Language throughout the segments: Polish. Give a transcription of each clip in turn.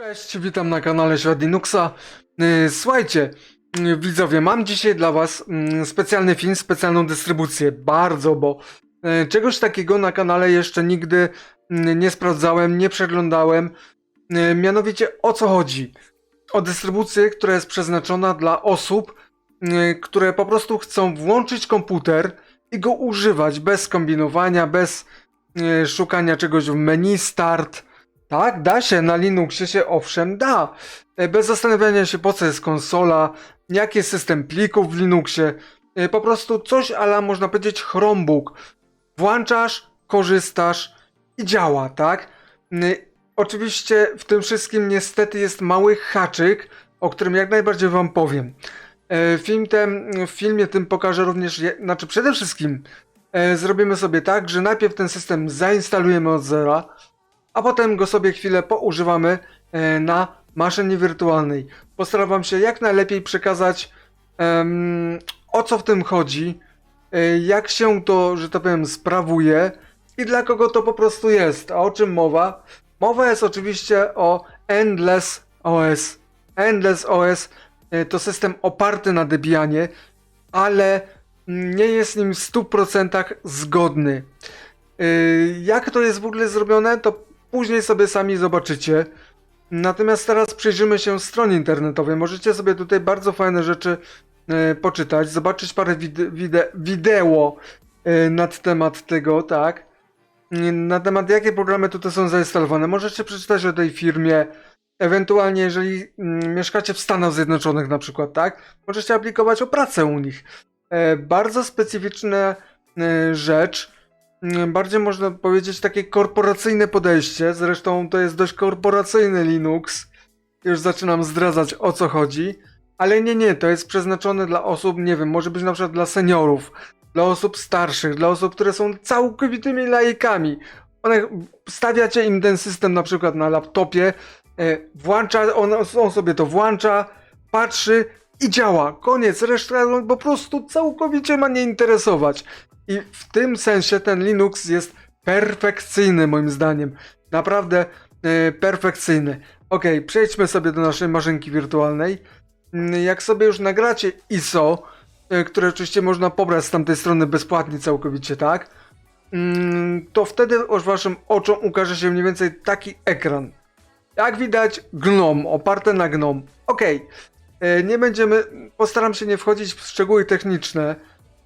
Cześć, witam na kanale Świat Linuxa. Yy, Słuchajcie, yy, widzowie, mam dzisiaj dla was mm, specjalny film, specjalną dystrybucję. Bardzo, bo yy, czegoś takiego na kanale jeszcze nigdy nie sprawdzałem, nie przeglądałem. Mianowicie o co chodzi? O dystrybucję, która jest przeznaczona dla osób, które po prostu chcą włączyć komputer i go używać bez kombinowania, bez szukania czegoś w menu start. Tak, da się, na Linuxie się owszem da. E, Bez zastanawiania się po co jest konsola, jaki jest system plików w Linuxie. E, Po prostu coś ala można powiedzieć Chromebook. Włączasz, korzystasz i działa, tak? N- Oczywiście w tym wszystkim niestety jest mały haczyk, o którym jak najbardziej wam powiem. E, Film ten, w filmie tym pokażę również, znaczy przede wszystkim e, zrobimy sobie tak, że najpierw ten system zainstalujemy od zera, a potem go sobie chwilę poużywamy e, na maszynie wirtualnej. Postaram się jak najlepiej przekazać em, o co w tym chodzi, e, jak się to, że tak powiem, sprawuje i dla kogo to po prostu jest. A o czym mowa? Mowa jest oczywiście o Endless OS. Endless OS e, to system oparty na Debianie, ale nie jest nim w 100% zgodny. Jak to jest w ogóle zrobione, to później sobie sami zobaczycie. Natomiast teraz przyjrzymy się stronie internetowej. Możecie sobie tutaj bardzo fajne rzeczy e, poczytać, zobaczyć parę wide, wide, wideo e, nad temat tego, tak? Na temat jakie programy tutaj są zainstalowane. Możecie przeczytać o tej firmie. Ewentualnie, jeżeli mm, mieszkacie w Stanach Zjednoczonych na przykład, tak? Możecie aplikować o pracę u nich. E, bardzo specyficzna rzecz. Mm, Bardziej można powiedzieć takie korporacyjne podejście. Zresztą to jest dość korporacyjny Linux. Już zaczynam zdradzać o co chodzi. Ale nie, nie, to jest przeznaczone dla osób, nie wiem, może być na przykład dla seniorów, dla osób starszych, dla osób, które są całkowitymi laikami. One, stawiacie im ten system na przykład na laptopie, e, włącza, on, on sobie to włącza, patrzy i działa. Koniec, reszta po prostu całkowicie ma nie interesować. I w tym sensie ten Linux jest perfekcyjny moim zdaniem. Naprawdę e, perfekcyjny. Ok, przejdźmy sobie do naszej maszynki wirtualnej. Mm, Jak sobie już nagracie ISO, e, które oczywiście można pobrać z tamtej strony bezpłatnie całkowicie, tak? Mm, To wtedy już waszym oczom ukaże się mniej więcej taki ekran. Jak widać, GNOME, oparte na GNOME. Ok, nie będziemy, postaram się nie wchodzić w szczegóły techniczne,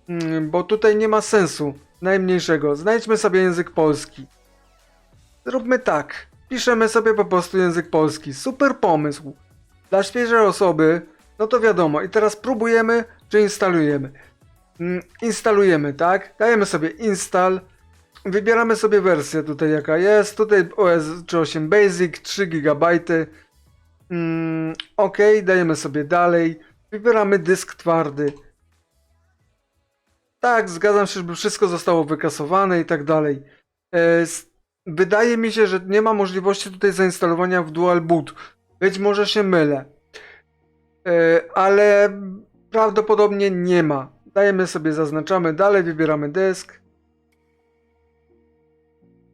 Mm, bo tutaj nie ma sensu najmniejszego. Znajdźmy sobie język polski. Zróbmy tak. Piszemy sobie po prostu język polski. Super pomysł. Dla świeżej osoby, no to wiadomo. I teraz próbujemy, czy instalujemy. Mm, Instalujemy, tak? Dajemy sobie install. Wybieramy sobie wersję tutaj jaka jest. Tutaj OS 8 Basic, 3 GB. Mm, ok, dajemy sobie dalej. Wybieramy dysk twardy. Tak, zgadzam się, żeby wszystko zostało wykasowane i tak dalej. E, Wydaje mi się, że nie ma możliwości tutaj zainstalowania w dual boot. Być może się mylę. E, Ale prawdopodobnie nie ma. Dajemy sobie, zaznaczamy dalej, wybieramy dysk.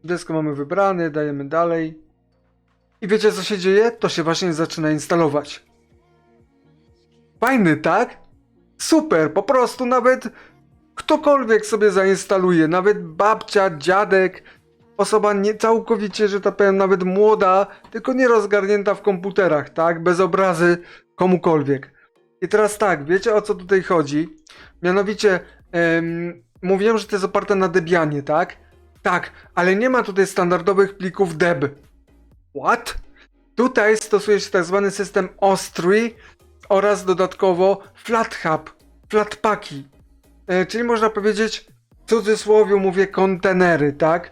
Dysk mamy wybrany, dajemy dalej. I wiecie co się dzieje? To się właśnie zaczyna instalować. Fajny, tak? Super, po prostu nawet ktokolwiek sobie zainstaluje, nawet babcia, dziadek, osoba nie całkowicie, że tak powiem, nawet młoda, tylko nie rozgarnięta w komputerach, tak? Bez obrazy komukolwiek. I teraz tak, wiecie o co tutaj chodzi? Mianowicie, em, mówiłem, że to jest oparte na Debianie, tak? Tak, ale nie ma tutaj standardowych plików deb. What? Tutaj stosuje się tak zwany system Ostry oraz dodatkowo FlatHub, Flatpaki. E, czyli można powiedzieć, w cudzysłowie mówię kontenery, tak?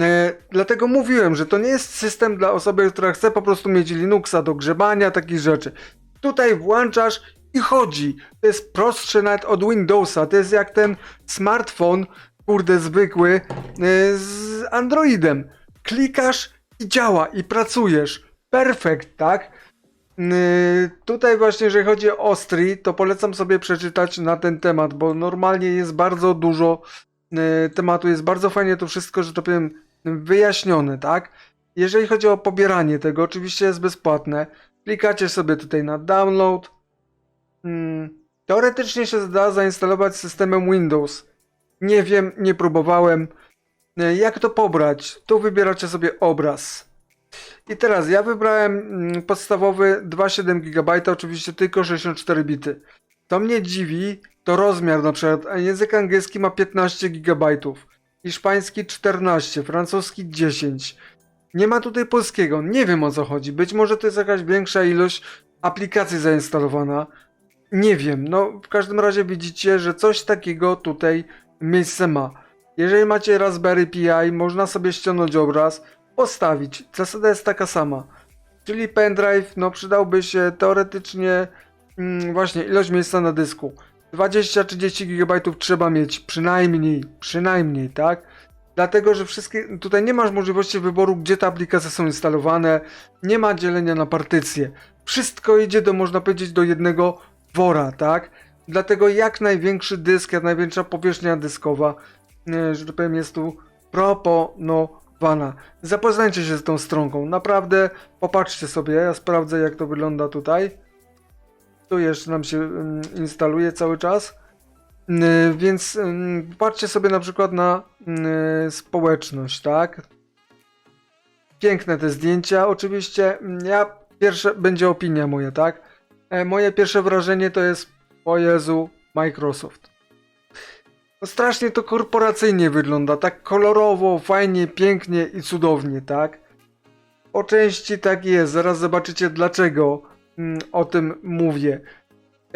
E, dlatego mówiłem, że to nie jest system dla osoby, która chce po prostu mieć Linuxa do grzebania, takich rzeczy. Tutaj włączasz i chodzi. To jest prostsze nawet od Windowsa. To jest jak ten smartfon, kurde, zwykły, e, z Androidem. Klikasz i działa, i pracujesz. Perfekt, tak? Yy, Tutaj właśnie, jeżeli chodzi o Ostri, to polecam sobie przeczytać na ten temat, bo normalnie jest bardzo dużo yy, tematu, jest bardzo fajnie to wszystko, że to powiem, wyjaśnione, tak? Jeżeli chodzi o pobieranie tego, oczywiście jest bezpłatne. Klikacie sobie tutaj na download. Mm, teoretycznie się da zainstalować systemem Windows. Nie wiem, nie próbowałem. E, Jak to pobrać? Tu wybieracie sobie obraz. I teraz ja wybrałem mm, podstawowy 2,7 GB, oczywiście tylko 64 bity. To mnie dziwi, to rozmiar na przykład, język angielski ma 15 GB, hiszpański 14, francuski 10. Nie ma tutaj polskiego, nie wiem o co chodzi. Być może to jest jakaś większa ilość aplikacji zainstalowana. Nie wiem, no w każdym razie widzicie, że coś takiego tutaj miejsce ma. Jeżeli macie Raspberry Pi, można sobie ściągnąć obraz, postawić. Zasada jest taka sama. Czyli pendrive, no przydałby się teoretycznie mm, właśnie ilość miejsca na dysku. 20-30 GB trzeba mieć, przynajmniej, przynajmniej, tak? Dlatego, że wszystkie, tutaj nie masz możliwości wyboru, gdzie te aplikacje są instalowane, nie ma dzielenia na partycje. Wszystko idzie do, można powiedzieć, do jednego wora, tak? Dlatego jak największy dysk, jak największa powierzchnia dyskowa, że tak powiem, jest tu proponowana. Zapoznajcie się z tą stronką, naprawdę popatrzcie sobie, ja sprawdzę jak to wygląda tutaj. Tu jeszcze nam się mm, instaluje cały czas. Yy, Więc ym, patrzcie sobie na przykład na społeczność, tak? Piękne te zdjęcia. Oczywiście mm, ja pierwsze będzie opinia moja, tak? E, moje pierwsze wrażenie to jest o Jezu, Microsoft. No strasznie to korporacyjnie wygląda, tak kolorowo, fajnie, pięknie i cudownie, tak? Po części tak jest, zaraz zobaczycie dlaczego mm, o tym mówię.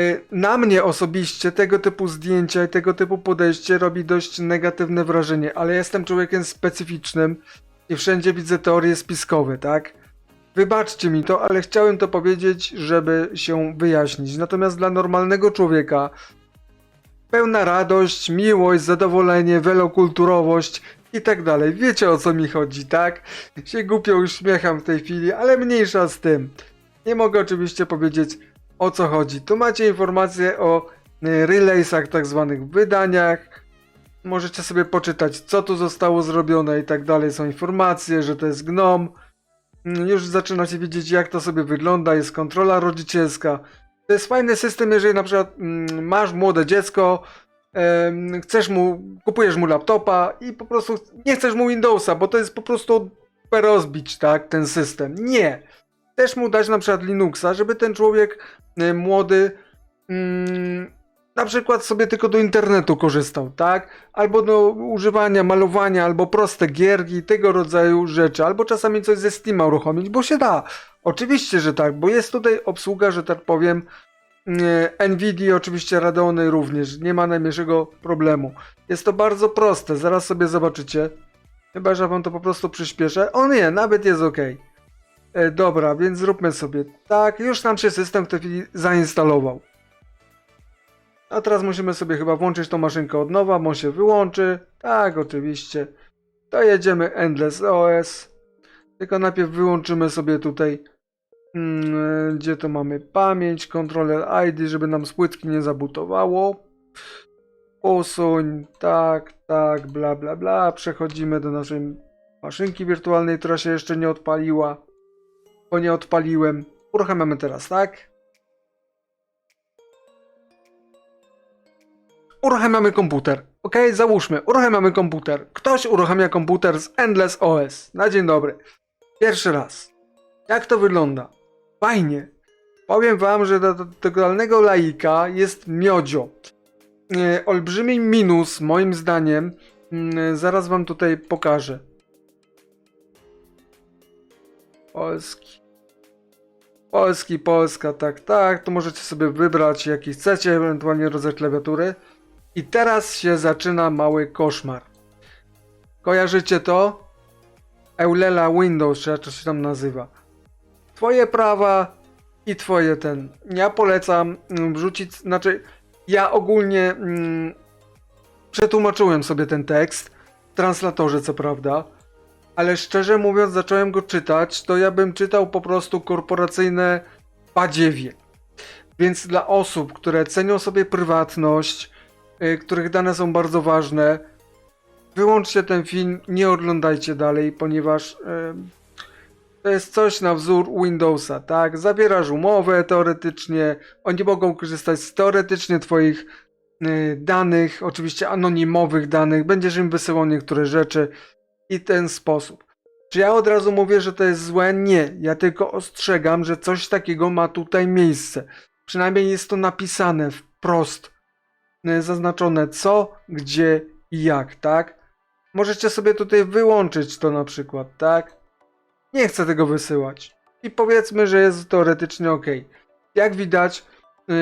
Y, Na mnie osobiście tego typu zdjęcia i tego typu podejście robi dość negatywne wrażenie, ale jestem człowiekiem specyficznym i wszędzie widzę teorie spiskowe, tak? Wybaczcie mi to, ale chciałem to powiedzieć, żeby się wyjaśnić. Natomiast dla normalnego człowieka pełna radość, miłość, zadowolenie, welokulturowość i tak dalej. Wiecie o co mi chodzi, tak? Się głupio uśmiecham w tej chwili, ale mniejsza z tym. Nie mogę oczywiście powiedzieć o co chodzi. Tu macie informacje o y, release'ach, tak zwanych wydaniach. Możecie sobie poczytać, co tu zostało zrobione i tak dalej. Są informacje, że to jest GNOME. Mm, Już zaczynacie wiedzieć, jak to sobie wygląda. Jest kontrola rodzicielska. To jest fajny system, jeżeli na przykład mm, masz młode dziecko, chcesz mu, kupujesz mu laptopa i po prostu nie chcesz mu Windowsa, bo to jest po prostu rozbić, tak, ten system. Nie. Też mu dać na przykład Linuxa, żeby ten człowiek e, młody mm, na przykład sobie tylko do internetu korzystał, tak? Albo do używania, malowania, albo proste gierki, tego rodzaju rzeczy, albo czasami coś ze Steama uruchomić, bo się da. Oczywiście, że tak, bo jest tutaj obsługa, że tak powiem, e, Nvidia, oczywiście Radeony również, nie ma najmniejszego problemu. Jest to bardzo proste, zaraz sobie zobaczycie. Chyba, że wam to po prostu przyspieszę. O nie, nawet jest ok. E, dobra, więc zróbmy sobie tak. Już nam się system w tej chwili zainstalował. A teraz musimy sobie chyba włączyć tą maszynkę od nowa, bo on się wyłączy. Tak, oczywiście. To jedziemy Endless OS. Tylko najpierw wyłączymy sobie tutaj, mm, gdzie to mamy pamięć, kontroler ID, żeby nam z płytki nie zabutowało. Usuń, tak, tak, bla, bla, bla. Przechodzimy do naszej maszynki wirtualnej, która się jeszcze nie odpaliła bo nie odpaliłem. Uruchamiamy teraz, tak? Uruchamiamy komputer. Ok, załóżmy, uruchamiamy komputer. Ktoś uruchamia komputer z Endless OS. Na dzień dobry. Pierwszy raz. Jak to wygląda? Fajnie. Powiem wam, że do do totalnego laika jest miodzio. E, olbrzymi minus, moim zdaniem, mm, zaraz wam tutaj pokażę. Polski. Polski, Polska, tak, tak. To możecie sobie wybrać jaki chcecie, ewentualnie rodzaj klawiatury. I teraz się zaczyna mały koszmar. Kojarzycie to? Eulela Windows, czy jak to się tam nazywa. Twoje prawa i twoje ten. Ja polecam mm, wrzucić, znaczy ja ogólnie mm, przetłumaczyłem sobie ten tekst w translatorze, co prawda ale szczerze mówiąc, zacząłem go czytać, to ja bym czytał po prostu korporacyjne badziewie. Więc dla osób, które cenią sobie prywatność, których dane są bardzo ważne, wyłączcie ten film, nie oglądajcie dalej, ponieważ y, To jest coś na wzór Windowsa, tak? Zawierasz umowę teoretycznie, oni mogą korzystać z teoretycznie twoich y, danych, oczywiście anonimowych danych, będziesz im wysyłał niektóre rzeczy i ten sposób. Czy ja od razu mówię, że to jest złe? Nie. Ja tylko ostrzegam, że coś takiego ma tutaj miejsce. Przynajmniej jest to napisane wprost. Y, Zaznaczone co, gdzie i jak, tak? Możecie sobie tutaj wyłączyć to na przykład, tak? Nie chcę tego wysyłać. I powiedzmy, że jest teoretycznie ok. Jak widać, yy,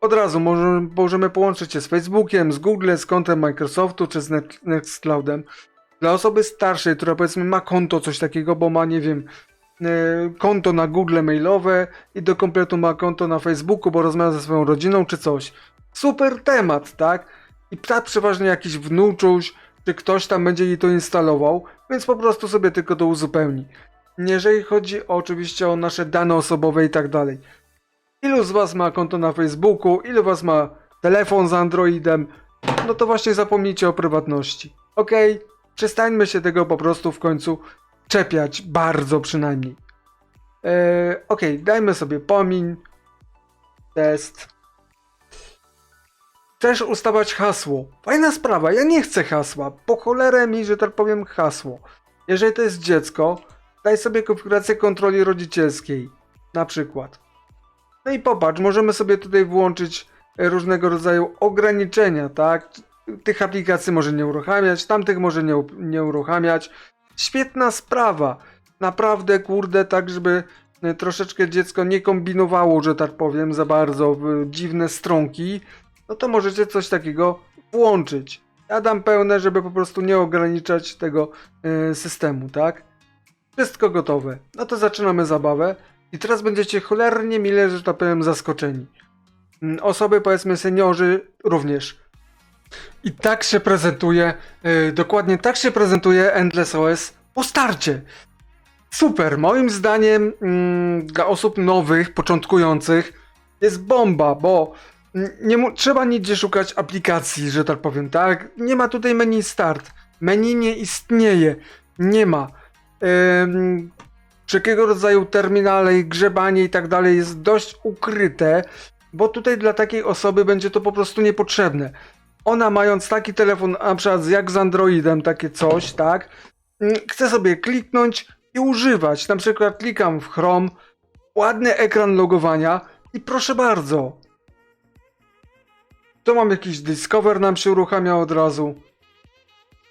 od razu możemy, możemy połączyć się z Facebookiem, z Google, z kontem Microsoftu czy z Nextcloudem. Dla osoby starszej, która powiedzmy ma konto, coś takiego, bo ma, nie wiem, yy, konto na Google mailowe i do kompletu ma konto na Facebooku, bo rozmawia ze swoją rodziną czy coś. Super temat, tak? I tak przeważnie jakiś wnuczuś, czy ktoś tam będzie jej to instalował, więc po prostu sobie tylko to uzupełni. Jeżeli chodzi o, oczywiście o nasze dane osobowe i tak dalej. Ilu z Was ma konto na Facebooku, ilu Was ma telefon z Androidem, no to właśnie zapomnijcie o prywatności. Ok? Przestańmy się tego po prostu w końcu czepiać, bardzo przynajmniej. Eee, ok, dajmy sobie pomiń, test. Chcesz ustawiać hasło. Fajna sprawa, ja nie chcę hasła. Po cholerę mi, że tak powiem, hasło. Jeżeli to jest dziecko, daj sobie konfigurację kontroli rodzicielskiej. Na przykład. No i popatrz, możemy sobie tutaj włączyć e, różnego rodzaju ograniczenia, tak? Tych aplikacji może nie uruchamiać, tamtych może nie, nie uruchamiać. Świetna sprawa. Naprawdę, kurde, tak żeby e, troszeczkę dziecko nie kombinowało, że tak powiem, za bardzo w dziwne stronki no to możecie coś takiego włączyć. Ja dam pełne, żeby po prostu nie ograniczać tego y, systemu, tak? Wszystko gotowe. No to zaczynamy zabawę i teraz będziecie cholernie mile, że tak powiem, zaskoczeni. Mm, Osoby, powiedzmy seniorzy również. I tak się prezentuje, y, dokładnie tak się prezentuje Endless OS po starcie. Super, moim zdaniem mm, dla osób nowych, początkujących jest bomba, bo nie trzeba nigdzie szukać aplikacji, że tak powiem, tak? Nie ma tutaj menu start. Menu nie istnieje. Nie ma. Ym, wszelkiego rodzaju terminale grzebanie i tak dalej jest dość ukryte, bo tutaj dla takiej osoby będzie to po prostu niepotrzebne. Ona mając taki telefon, na przykład jak z Androidem, takie coś, tak? ym, Chce sobie kliknąć i używać. Na przykład klikam w Chrome, ładny ekran logowania i proszę bardzo. Tu mam jakiś Discover nam się uruchamia od razu.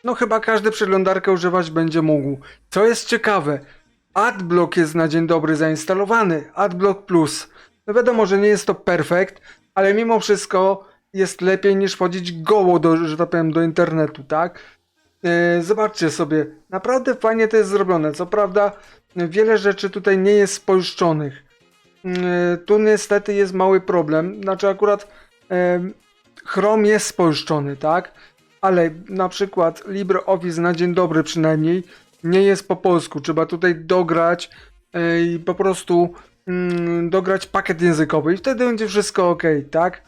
No chyba każdy przeglądarkę używać będzie mógł. Co jest ciekawe, AdBlock jest na dzień dobry zainstalowany. AdBlock Plus. No wiadomo, że nie jest to perfekt, ale mimo wszystko jest lepiej niż wchodzić goło do, że tak powiem, do internetu, tak? Yy, zobaczcie sobie, naprawdę fajnie to jest zrobione. Co prawda, wiele rzeczy tutaj nie jest spolszczonych. Yy, tu niestety jest mały problem. Znaczy akurat em, Chrome jest spolszczony, tak? Ale na przykład LibreOffice na dzień dobry przynajmniej nie jest po polsku. Trzeba tutaj dograć e, i po prostu mm, dograć pakiet językowy i wtedy będzie wszystko ok, tak?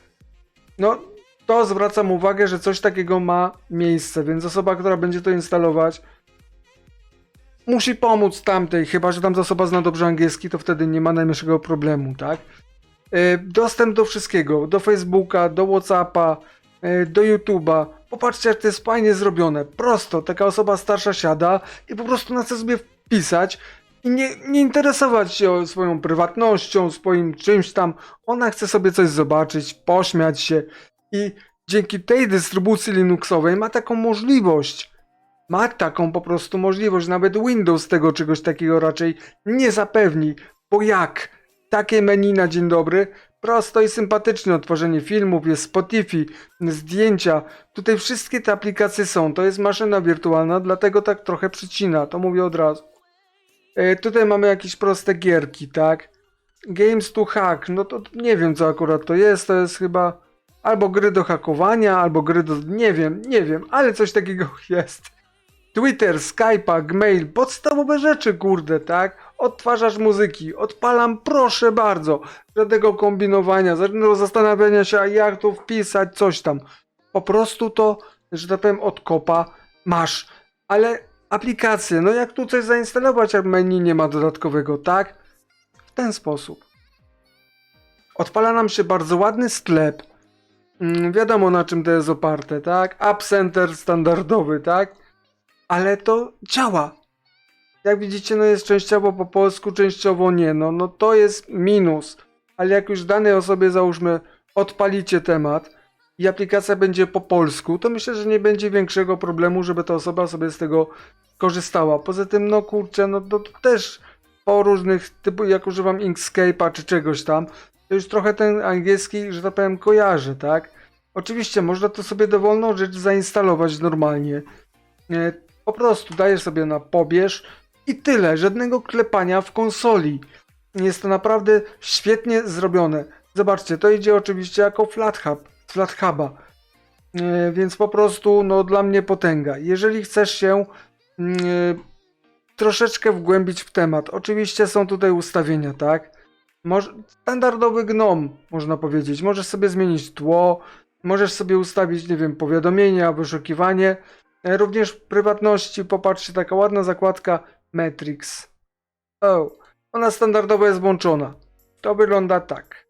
No, to zwracam uwagę, że coś takiego ma miejsce, więc osoba, która będzie to instalować, musi pomóc tamtej, chyba że tamta osoba zna dobrze angielski, to wtedy nie ma najmniejszego problemu, tak? E, Dostęp do wszystkiego, do Facebooka, do Whatsappa, e, do YouTube'a. Popatrzcie, jak to jest fajnie zrobione. Prosto, taka osoba starsza siada i po prostu na chce sobie wpisać i nie, nie interesować się swoją prywatnością, swoim czymś tam. Ona chce sobie coś zobaczyć, pośmiać się i dzięki tej dystrybucji Linuxowej ma taką możliwość. Ma taką po prostu możliwość. Nawet Windows tego czegoś takiego raczej nie zapewni. Bo jak? Takie menu na dzień dobry. Prosto i sympatycznie odtworzenie filmów, jest Spotify, zdjęcia. Tutaj wszystkie te aplikacje są. To jest maszyna wirtualna, dlatego tak trochę przycina. To mówię od razu. E, tutaj mamy jakieś proste gierki, tak? Games to hack. No to nie wiem co akurat to jest. To jest chyba albo gry do hakowania, albo gry do... Nie wiem, nie wiem, ale coś takiego jest. Twitter, Skype'a, Gmail, podstawowe rzeczy, kurde, tak? Odtwarzasz muzyki, odpalam, proszę bardzo. Żadnego kombinowania, żadnego zastanawiania się, jak to wpisać, coś tam. Po prostu to, że tak powiem, od kopa masz. Ale aplikację. No jak tu coś zainstalować, jak menu nie ma dodatkowego, tak? W ten sposób. Odpala nam się bardzo ładny sklep. Mm, wiadomo na czym to jest oparte, tak? App Center standardowy, tak? Ale to działa. Jak widzicie, no jest częściowo po polsku, częściowo nie. No, no to jest minus. Ale jak już danej osobie załóżmy odpalicie temat i aplikacja będzie po polsku, to myślę, że nie będzie większego problemu, żeby ta osoba sobie z tego korzystała. Poza tym, no kurczę, no to, to też po różnych typu, jak używam Inkscape'a czy czegoś tam, to już trochę ten angielski, że tak powiem, kojarzy, tak? Oczywiście można to sobie dowolną rzecz zainstalować normalnie. Po prostu dajesz sobie na pobierz i tyle, żadnego klepania w konsoli. Jest to naprawdę świetnie zrobione. Zobaczcie, to idzie oczywiście jako FlatHub, FlatHuba. E, Więc po prostu, no dla mnie potęga. Jeżeli chcesz się mm, e, troszeczkę wgłębić w temat, oczywiście są tutaj ustawienia, tak? Moż, standardowy gnom, można powiedzieć. Możesz sobie zmienić tło, możesz sobie ustawić, nie wiem, powiadomienia, wyszukiwanie. E, Również w prywatności, popatrzcie, taka ładna zakładka Matrix. O, ona standardowo jest włączona. To wygląda tak.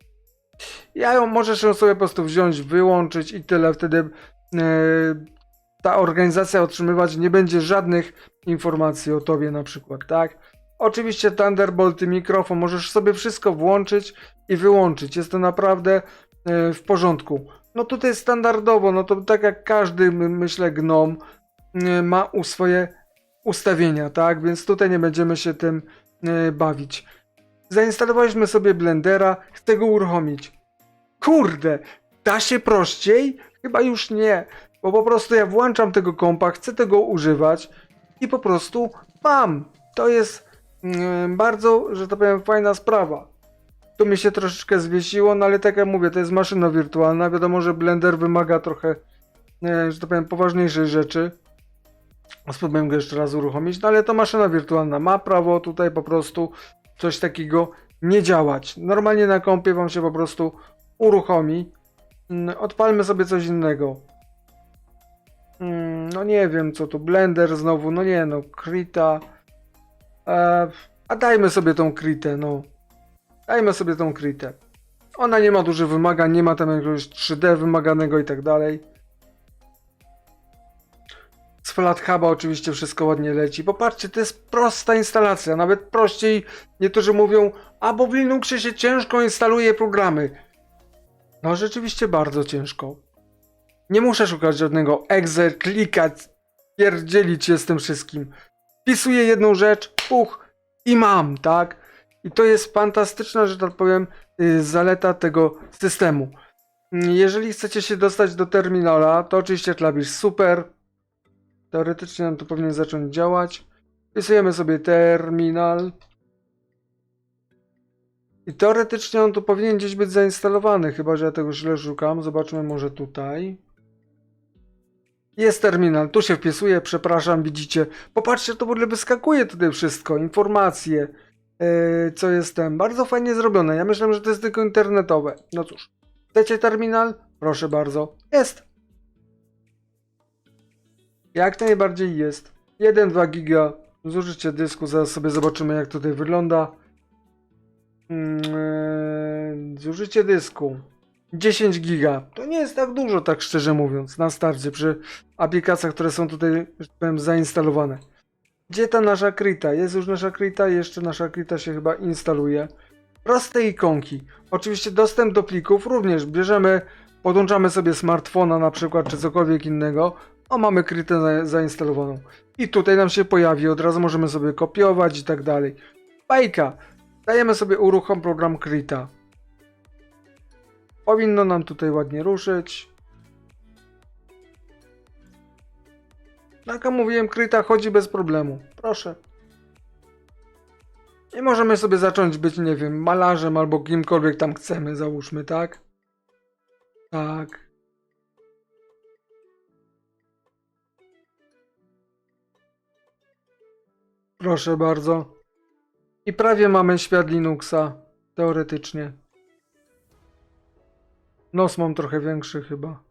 Ja ją, możesz ją sobie po prostu wziąć, wyłączyć i tyle. Wtedy e, ta organizacja otrzymywać nie będzie żadnych informacji o tobie na przykład, tak? Oczywiście Thunderbolt i mikrofon, możesz sobie wszystko włączyć i wyłączyć. Jest to naprawdę e, w porządku. No tutaj standardowo, no to tak jak każdy, my- myślę, gnom ma u swoje ustawienia, tak? Więc tutaj nie będziemy się tym e, bawić. Zainstalowaliśmy sobie Blendera, chcę go uruchomić. Kurde, da się prościej? Chyba już nie, bo po prostu ja włączam tego kompa, chcę tego używać i po prostu mam. To jest mm, bardzo, że tak powiem, fajna sprawa. Tu mi się troszeczkę zwiesiło, no ale tak jak mówię, to jest maszyna wirtualna. Wiadomo, że Blender wymaga trochę, e, że tak powiem, poważniejszej rzeczy. Spróbuję go jeszcze raz uruchomić, no ale to maszyna wirtualna ma prawo tutaj po prostu coś takiego nie działać. Normalnie na kompie wam się po prostu uruchomi. Mm, Odpalmy sobie coś innego. Mm, No nie wiem co tu, Blender znowu, no nie no, Krita. E, a dajmy sobie tą Kritę, no. Dajmy sobie tą Kritę. Ona nie ma dużych wymagań, nie ma tam jakiegoś 3D wymaganego i tak dalej. Z FlatHuba oczywiście wszystko ładnie leci. Popatrzcie, to jest prosta instalacja, nawet prościej. Niektórzy mówią, a bo w Linuxie się ciężko instaluje programy. No rzeczywiście bardzo ciężko. Nie muszę szukać żadnego exe, klikać, pierdzielić się z tym wszystkim. Wpisuję jedną rzecz, puch i mam, tak? I to jest fantastyczna, że tak powiem, y, zaleta tego systemu. Jeżeli chcecie się dostać do terminala, to oczywiście klawisz super. Teoretycznie nam to powinien zacząć działać. Wpisujemy sobie terminal. I teoretycznie on tu powinien gdzieś być zainstalowany, chyba że ja tego źle szukam. Zobaczmy może tutaj. Jest terminal, tu się wpisuje, przepraszam, widzicie. Popatrzcie, to w ogóle wyskakuje tutaj wszystko, informacje, yy, co jest tam. Bardzo fajnie zrobione. Ja myślałem, że to jest tylko internetowe. No cóż, chcecie terminal? Proszę bardzo. Jest. Jak najbardziej jest. 1-2 giga zużycie dysku, zaraz sobie zobaczymy jak tutaj wygląda. Mm, eee, Zużycie dysku 10 giga. To nie jest tak dużo, tak szczerze mówiąc, na starcie przy aplikacjach, które są tutaj, że tak powiem, zainstalowane. Gdzie ta nasza Krita? Jest już nasza Krita, jeszcze nasza Krita się chyba instaluje. Proste ikonki. Oczywiście dostęp do plików również bierzemy, podłączamy sobie smartfona na przykład, czy cokolwiek innego. O, mamy Kritę za- zainstalowaną. I tutaj nam się pojawi, od razu możemy sobie kopiować i tak dalej. Bajka. Dajemy sobie uruchom program Krita. Powinno nam tutaj ładnie ruszyć. Jak ja mówiłem, Krita chodzi bez problemu. Proszę. I możemy sobie zacząć być, nie wiem, malarzem albo kimkolwiek tam chcemy, załóżmy, tak? Tak. Proszę bardzo. I prawie mamy świat Linuxa, teoretycznie. Nos mam trochę większy chyba.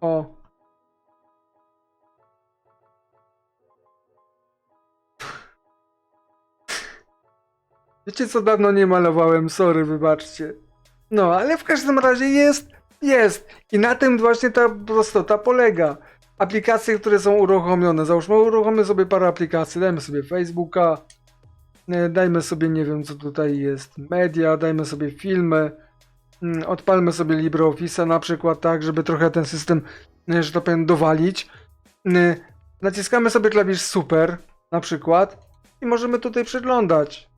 O. Wiecie co, dawno nie malowałem, sorry, wybaczcie. No, ale w każdym razie jest, jest. I na tym właśnie ta prostota polega. Aplikacje, które są uruchomione. Załóżmy, uruchomimy sobie parę aplikacji. Dajmy sobie Facebooka, e, dajmy sobie, nie wiem co tutaj jest, media, dajmy sobie filmy, mm, odpalmy sobie LibreOffice'a na przykład, tak, żeby trochę ten system, e, że tak powiem, dowalić. E, Naciskamy sobie klawisz Super, na przykład, i możemy tutaj przeglądać.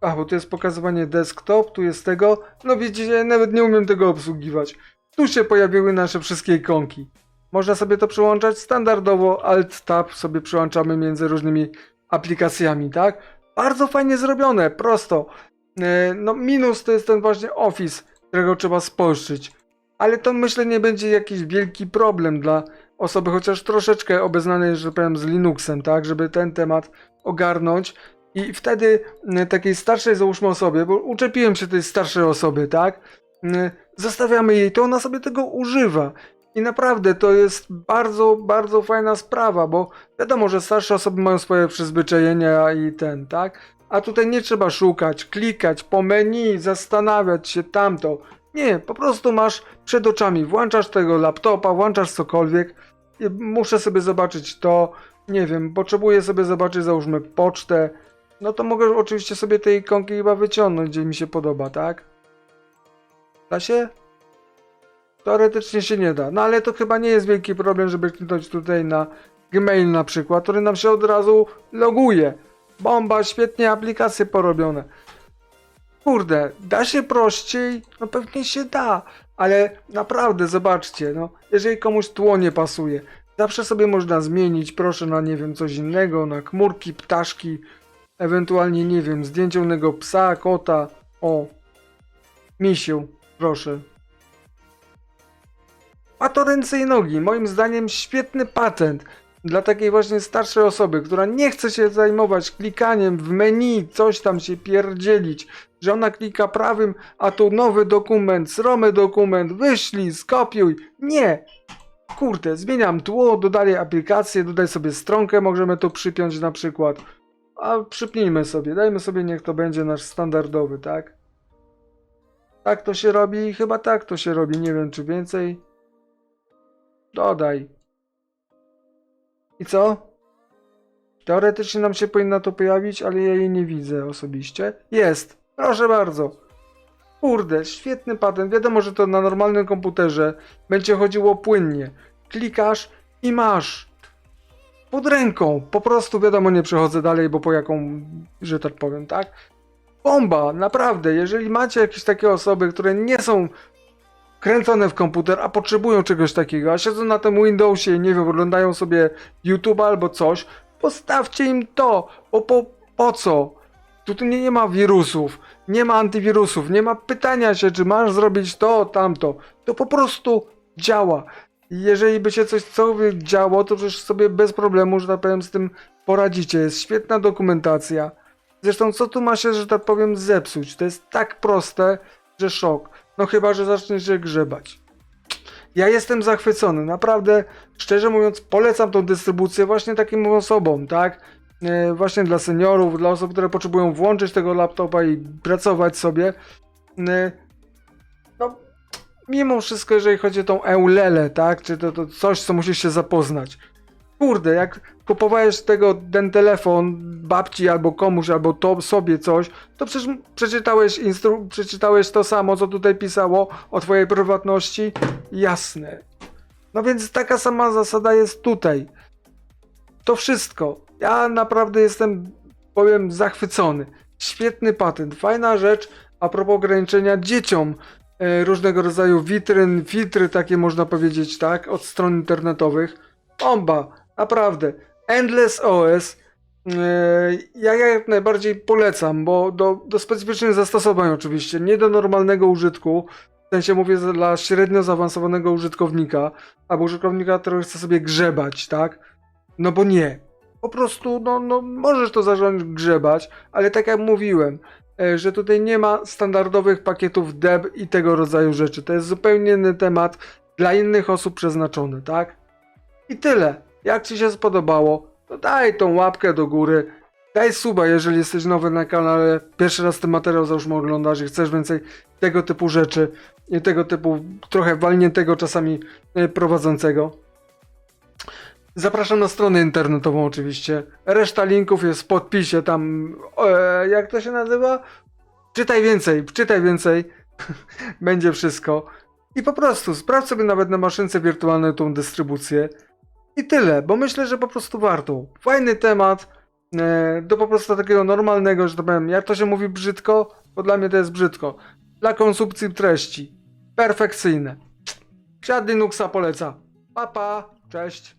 A, bo tu jest pokazywanie desktop, tu jest tego. No widzicie, nawet nie umiem tego obsługiwać. Tu się pojawiły nasze wszystkie ikonki. Można sobie to przyłączać standardowo, Alt-Tab sobie przyłączamy między różnymi aplikacjami, tak? Bardzo fajnie zrobione, prosto. E, No minus to jest ten właśnie Office, którego trzeba spolszczyć. Ale to myślę nie będzie jakiś wielki problem dla osoby chociaż troszeczkę obeznanej, że tak powiem, z Linuxem, tak? Żeby ten temat ogarnąć. I wtedy y, takiej starszej załóżmy osobie, bo uczepiłem się tej starszej osoby, tak? Y, Zostawiamy jej, to ona sobie tego używa. I naprawdę to jest bardzo, bardzo fajna sprawa, bo wiadomo, że starsze osoby mają swoje przyzwyczajenia i ten, tak? A tutaj nie trzeba szukać, klikać po menu, zastanawiać się tamto. Nie, po prostu masz przed oczami, włączasz tego laptopa, włączasz cokolwiek. Muszę sobie zobaczyć to, nie wiem, potrzebuję sobie zobaczyć, załóżmy, pocztę. No to mogę oczywiście sobie te ikonki chyba wyciągnąć, gdzie mi się podoba, tak? Da się? Teoretycznie się nie da. No ale to chyba nie jest wielki problem, żeby kliknąć tutaj na Gmail na przykład, który nam się od razu loguje. Bomba, świetnie aplikacje porobione. Kurde, da się prościej? No pewnie się da, ale naprawdę zobaczcie, no, jeżeli komuś tło nie pasuje, zawsze sobie można zmienić, proszę na nie wiem, coś innego, na chmurki, ptaszki, ewentualnie nie wiem, zdjęcie innego psa, kota, o, misiu, proszę. A to ręce i nogi, moim zdaniem świetny patent dla takiej właśnie starszej osoby, która nie chce się zajmować klikaniem w menu, coś tam się pierdzielić, że ona klika prawym, a tu nowy dokument, sromy dokument, wyślij, skopiuj. Nie! Kurde, zmieniam tło, dodaję aplikację, dodaj sobie stronkę, możemy tu przypiąć na przykład. A przypnijmy sobie, dajmy sobie, niech to będzie nasz standardowy, tak? Tak to się robi, chyba tak to się robi, nie wiem czy więcej. Dodaj. I co? Teoretycznie nam się powinna to pojawić, ale ja jej nie widzę osobiście. Jest! Proszę bardzo. Kurde, świetny patent. Wiadomo, że to na normalnym komputerze będzie chodziło płynnie. Klikasz i masz. Pod ręką. Po prostu wiadomo, nie przechodzę dalej, bo po jaką, że tak powiem, tak? Bomba, naprawdę. Jeżeli macie jakieś takie osoby, które nie są kręcone w komputer, a potrzebują czegoś takiego, a siedzą na tym Windowsie i nie wiem, oglądają sobie YouTube albo coś, postawcie im to, bo po, po co? Tutaj nie, nie ma wirusów, nie ma antywirusów, nie ma pytania się, czy masz zrobić to, tamto. To po prostu działa. Jeżeli by się coś sobie działo, to przecież sobie bez problemu, że tak powiem, z tym poradzicie. Jest świetna dokumentacja. Zresztą, co tu ma się, że tak powiem, zepsuć? To jest tak proste, że szok. No chyba, że zaczniesz się grzebać. Ja jestem zachwycony, naprawdę, szczerze mówiąc, polecam tą dystrybucję właśnie takim osobom, tak? E, właśnie dla seniorów, dla osób, które potrzebują włączyć tego laptopa i pracować sobie. E, no, mimo wszystko, jeżeli chodzi o tą Eulelę, tak? Czy to, to coś, co musisz się zapoznać. Kurde, jak kupowałeś tego, ten telefon babci albo komuś, albo to sobie coś, to przecież przeczytałeś, instru- przeczytałeś to samo, co tutaj pisało o twojej prywatności? Jasne. No więc taka sama zasada jest tutaj. To wszystko. Ja naprawdę jestem, powiem, zachwycony. Świetny patent, fajna rzecz. A propos ograniczenia dzieciom e, różnego rodzaju witryn, filtry takie można powiedzieć, tak, od stron internetowych. Bomba, naprawdę. Endless OS. e, Ja jak najbardziej polecam, bo do, do specyficznych zastosowań oczywiście, nie do normalnego użytku. W sensie mówię dla średnio zaawansowanego użytkownika, albo użytkownika, który chce sobie grzebać, tak? No bo nie. Po prostu, no, no możesz to zacząć grzebać, ale tak jak mówiłem, e, że tutaj nie ma standardowych pakietów deb i tego rodzaju rzeczy. To jest zupełnie inny temat dla innych osób przeznaczony, tak? I tyle. Jak Ci się spodobało, to daj tą łapkę do góry. Daj suba, jeżeli jesteś nowy na kanale, pierwszy raz ten materiał załóżmy oglądasz i chcesz więcej tego typu rzeczy i tego typu trochę walniętego czasami e, prowadzącego. Zapraszam na stronę internetową oczywiście. Reszta linków jest w podpisie tam. E, jak to się nazywa? Czytaj więcej, czytaj więcej. Będzie wszystko. I po prostu sprawdź sobie nawet na maszynce wirtualnej tą dystrybucję. I tyle, bo myślę, że po prostu warto. Fajny temat. E, do po prostu takiego normalnego, że to powiem, jak to się mówi brzydko, bo dla mnie to jest brzydko. Dla konsumpcji treści. Perfekcyjne. Świat Linuxa poleca. Pa, pa, cześć.